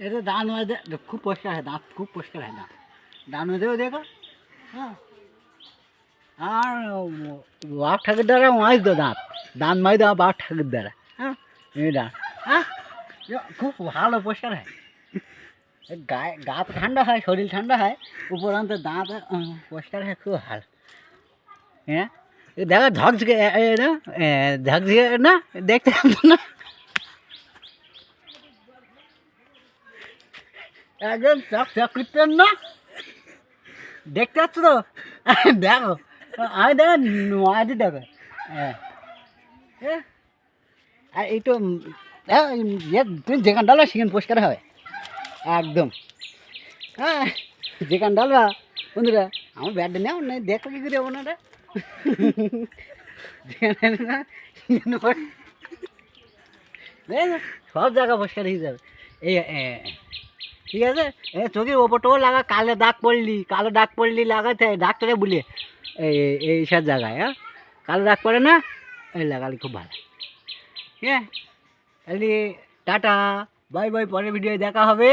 এটা দান মধ্যে খুব পরিষ্কার হয়, দাঁত খুব পরিষ্কার হয় দাঁত দান মধ্যেও দেখো। হ্যাঁ। আর বাপ ঠাকুর দ্বারা মাছ তো দাঁত। দান মাই দেওয়া বাপ ঠাকুর দ্বারা। হ্যাঁ। দাঁত। হ্যাঁ। খুব ভালো পরিষ্কার হয়। গায়ে গা ঠান্ডা হয়, শরীর ঠান্ডা হয় উপরন্ত দাঁত পরিষ্কার হয়, খুব ভালো। হ্যাঁ। দেখো ঝকঝকে না ঝকঝকে, না? দেখতে না? একদম চক চক করতেন না? দেখতে পাচ্ছ তো? দেখো। আমি দেখো নোয়াদি দেখো। হ্যাঁ। আর এই তো তুমি যেখান ডালবা সেখানে পরিষ্কার হবে। একদম। হ্যাঁ যেখান ডালবা বন্ধুরা আমার ব্যাটটা নেও না দেখো কি করে দেখো, সব জায়গা পরিষ্কার হয়ে যাবে। এই ঠিক আছে? এ চোখের ওপরটাও লাগা, কালো দাগ পড়লি, কালো দাগ পড়লি লাগাতে, ডাক্তারে বলে, এই এই সব জায়গায় হ্যাঁ? কালো দাগ পড়ে না? এই লাগালে খুব ভালো। ঠিক আছে? তাহলে টাটা, বাই বাই, পরের ভিডিও দেখা হবে।